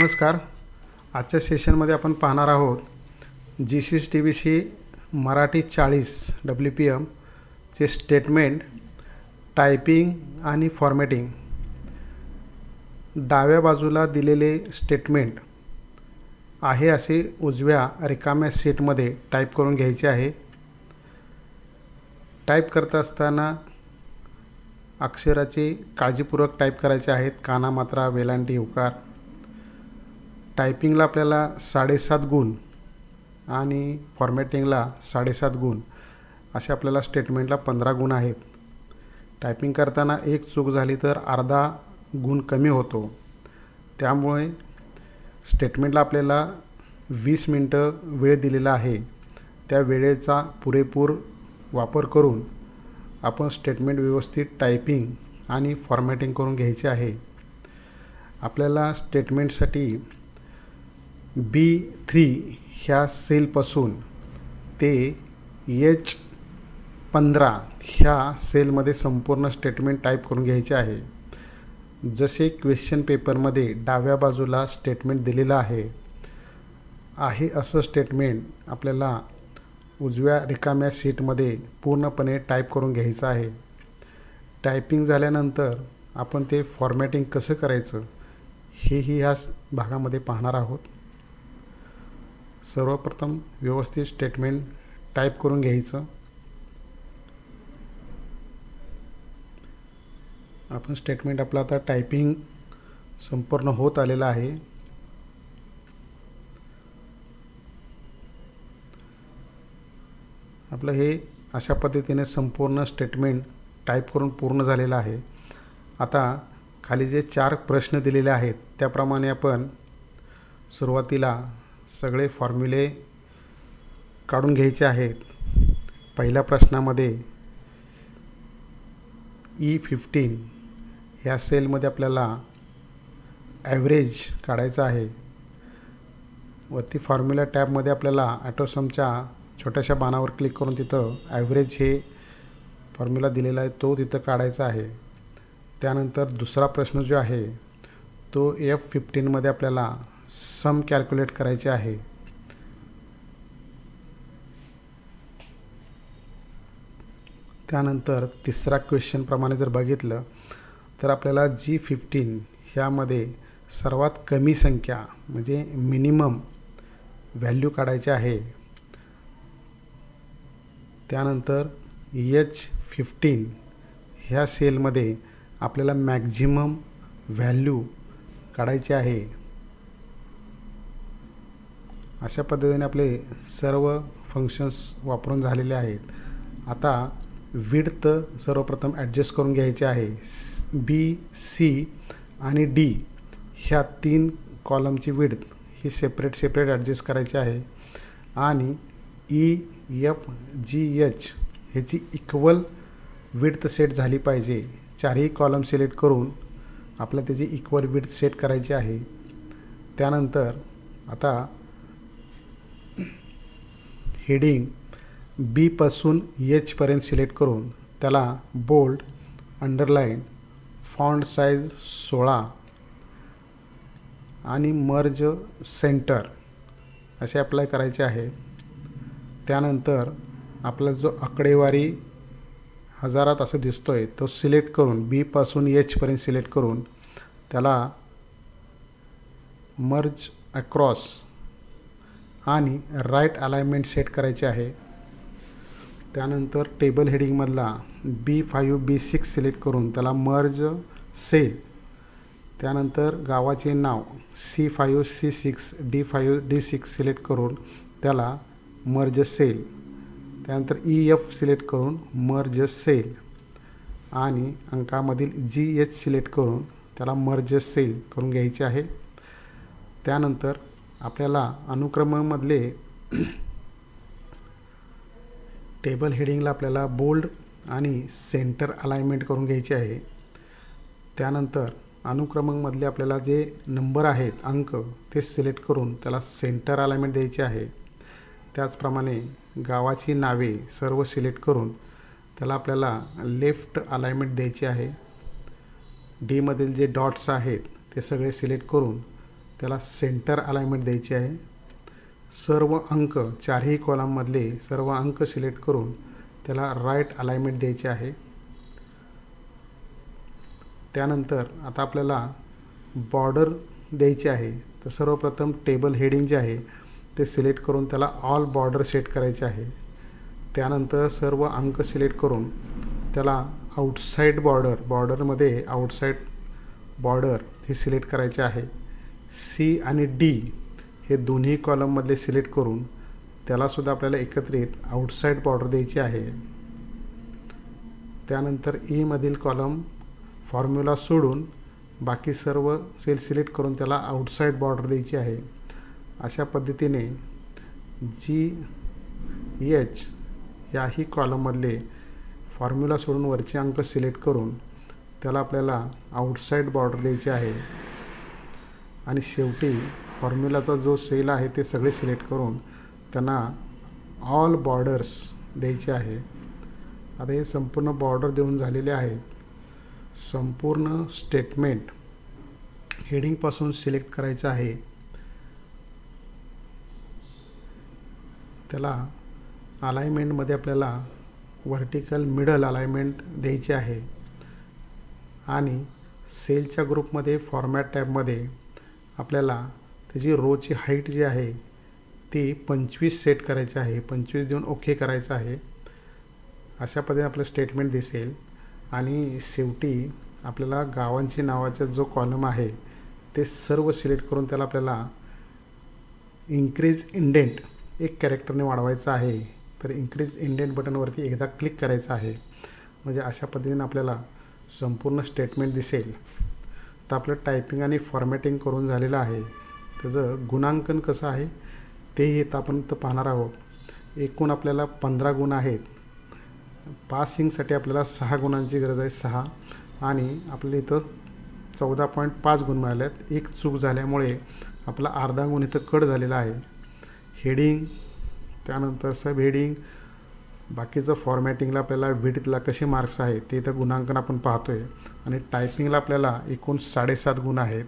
नमस्कार. आजच्या सेशनमध्ये आपण पाहणार आहोत G C T V C Marathi चाळीस डब्ल्यू पी एमचे स्टेटमेंट टायपिंग आणि फॉर्मॅटिंग डाव्या बाजूला दिलेले स्टेटमेंट आहे असे उजव्या रिकाम्या सीटमध्ये टाईप करून घ्यायचे आहे. टाईप करत असताना अक्षराची काळजीपूर्वक टाईप करायचे आहेत. काना मात्रा वेलांटी उकार. टायपिंगला आपल्याला साडेसात गुण आणि फॉर्मॅटिंगला साडेसात गुण असे आपल्याला स्टेटमेंटला पंधरा गुण आहेत. टायपिंग करताना एक चूक झाली तर अर्धा गुण कमी होतो. त्यामुळे स्टेटमेंटला आपल्याला वीस मिनटं वेळ दिलेला आहे. त्या वेळेचा पुरेपूर वापर करून आपण स्टेटमेंट व्यवस्थित टायपिंग आणि फॉर्मॅटिंग करून घ्यायचे आहे. आपल्याला स्टेटमेंटसाठी बी थ्री ह्या सेलपासून ते एच पंधरा ह्या सेलमध्ये संपूर्ण स्टेटमेंट टाईप करून घ्यायचे आहे. जसे क्वेश्चन पेपरमध्ये डाव्या बाजूला स्टेटमेंट दिलेलं आहे आहे असं स्टेटमेंट आपल्याला उजव्या रिकाम्या सीटमध्ये पूर्णपणे टाईप करून घ्यायचं आहे. टायपिंग झाल्यानंतर आपण ते फॉर्मॅटिंग कसं करायचं हेही ह्या भागामध्ये पाहणार आहोत. सर्वप्रथम व्यवस्थित स्टेटमेंट टाईप करून घ्यायचं. आपण स्टेटमेंट आपलं आता टायपिंग संपूर्ण होत आलेलं आहे. आपलं हे अशा पद्धतीने संपूर्ण स्टेटमेंट टाईप करून पूर्ण झालेलं आहे. आता खाली जे चार प्रश्न दिलेले आहेत त्याप्रमाणे आपण सुरुवातीला सगळे फॉर्म्युले काढून घ्यायचे आहेत. पहिल्या प्रश्नामध्ये e ई फिफ्टीन ह्या सेलमध्ये आपल्याला ॲव्हरेज काढायचं आहे. वरती फॉर्म्युला टॅबमध्ये आपल्याला ॲटोसमच्या छोट्याशा बाणावर क्लिक करून तिथं ॲव्हरेज हे फॉर्म्युला दिलेला आहे तो तिथं काढायचा आहे. त्यानंतर दुसरा प्रश्न जो आहे तो एफ फिफ्टीनमध्ये आपल्याला सम कॅल्क्युलेट करायचे आहे. त्यानंतर तिसरा क्वेश्चनप्रमाणे जर बघितलं तर आपल्याला जी फिफ्टीन ह्यामध्ये सर्वात कमी संख्या म्हणजे मिनिमम व्हॅल्यू काढायची आहे. त्यानंतर एच फिफ्टीन ह्या सेलमध्ये आपल्याला मॅक्झिमम व्हॅल्यू काढायची आहे. अशा पद्धतीने आपले सर्व फंक्शन्स वापरून झालेले आहेत. आता विडथ सर्वप्रथम ॲडजस्ट करून घ्यायचे आहे. बी सी आणि डी ह्या तीन कॉलमची विड्थ ही सेपरेट सेपरेट ॲडजस्ट करायची आहे. आणि ई एफ जी एच ह्याची इक्वल विडत सेट झाली पाहिजे. चारही कॉलम सिलेक्ट करून आपल्याला त्याची इक्वल विडथ सेट करायची आहे. त्यानंतर आता हेडिंग बीपासून एचपर्यंत सिलेक्ट करून त्याला बोल्ड अंडरलाईन फॉन्ट साईज सोळा आणि मर्ज सेंटर असे अप्लाय करायचे आहे. त्यानंतर आपला जो आकडेवारी हजारात असं दिसतो आहे तो सिलेक्ट करून बीपासून एचपर्यंत सिलेक्ट करून त्याला मर्ज अक्रॉस आणि राईट अलाइनमेंट सेट करायचे आहे. त्यानंतर table हेडिंगमधला B five B six select करून त्याला मर्ज सेल त्यानंतर गावाचे नाव C five C six D five D six select करून त्याला मर्ज सेल त्यानंतर ई एफ सिलेक्ट करून मर्ज सेल आणि अंकामधील जी एच सिलेक्ट करून त्याला मर्ज सेल करून घ्यायचे आहे. त्यानंतर आपल्याला अनुक्रमामधले टेबल हेडिंगला आपल्याला बोल्ड आणि सेंटर अलाइनमेंट करून घ्यायचे आहे. त्यानंतर अनुक्रमांमधले आपल्याला जे नंबर आहेत अंक ते सिलेक्ट करून त्याला सेंटर अलाइनमेंट द्यायचे आहे. त्याचप्रमाणे गावाची नावे सर्व सिलेक्ट करून त्याला आपल्याला लेफ्ट अलाइनमेंट द्यायची आहे. डीमधील जे डॉट्स आहेत ते सगळे सिलेक्ट करून त्याला सेंटर अलाइनमेंट द्यायची आहे. सर्व अंक चारही कॉलममधले सर्व अंक सिलेक्ट करून त्याला राईट अलाइनमेंट द्यायचे आहे. त्यानंतर आता आपल्याला बॉर्डर द्यायची आहे. तर सर्वप्रथम टेबल हेडिंग जे आहे ते सिलेक्ट करून त्याला ऑल बॉर्डर सेट करायचे आहे. त्यानंतर सर्व अंक सिलेक्ट करून त्याला आउटसाईड बॉर्डर बॉर्डरमध्ये आउटसाईड बॉर्डर हे सिलेक्ट करायचे आहे. सी आणि डी हे दोन्ही कॉलममधले सिलेक्ट करून त्यालासुद्धा आपल्याला एकत्रित आउटसाईड बॉर्डर द्यायची आहे. त्यानंतर ईमधील कॉलम फॉर्म्युला सोडून बाकी सर्व सेल सिलेक्ट करून त्याला आउटसाईड बॉर्डर द्यायची आहे. अशा पद्धतीने जी एच याही कॉलममधले फॉर्म्युला सोडून वरचे अंक सिलेक्ट करून त्याला आपल्याला आउटसाईड बॉर्डर द्यायची आहे. आणि शेवटी फॉर्म्युलाचा जो सेल आहे ते सगळे सिलेक्ट करून त्यांना ऑल बॉर्डर्स द्यायचे आहे. आता हे संपूर्ण बॉर्डर देऊन झालेले आहेत संपूर्ण स्टेटमेंट हेडिंगपासून सिलेक्ट करायचं आहे. त्याला अलाइनमेंटमध्ये आपल्याला व्हर्टिकल मिडल अलाइनमेंट द्यायचे आहे. आणि सेलच्या ग्रुपमध्ये फॉर्मॅट टॅबमध्ये आपल्याला त्याची रोची हाईट जी आहे ती पंचवीस सेट करायची आहे. पंचवीस देऊन ओके करायचं आहे. अशा पद्धतीने आपलं स्टेटमेंट दिसेल. आणि शेवटी आपल्याला गावांची नावाचा जो कॉलम आहे ते सर्व सिलेक्ट करून त्याला आपल्याला इन्क्रीज इंडेंट एक कॅरेक्टरने वाढवायचं आहे. तर इन्क्रीज इंडेंट बटनवरती एकदा क्लिक करायचं आहे. म्हणजे अशा पद्धतीने आपल्याला संपूर्ण स्टेटमेंट दिसेल. तर आपलं टायपिंग आणि फॉर्मॅटिंग करून झालेलं आहे. त्याचं गुणांकन कसं आहे तेही इथं आपण इथं पाहणार आहोत. एकूण आपल्याला पंधरा गुण आहेत. पासिंगसाठी आपल्याला सहा गुणांची गरज आहे सहा. आणि आपल्याला इथं चौदा पॉईंट पाच गुण मिळाले आहेत एक चूक झाल्यामुळे आपला अर्धा गुण इथं कट झालेला आहे. हेडिंग त्यानंतर सब हेडिंग बाकीचं फॉर्मॅटिंगला आपल्याला विडीतला कसे मार्क्स आहेत ते इथं गुणांकन आपण पाहतो आहे आणि टायपिंगला आपल्याला एकूण साडेसात गुण आहेत.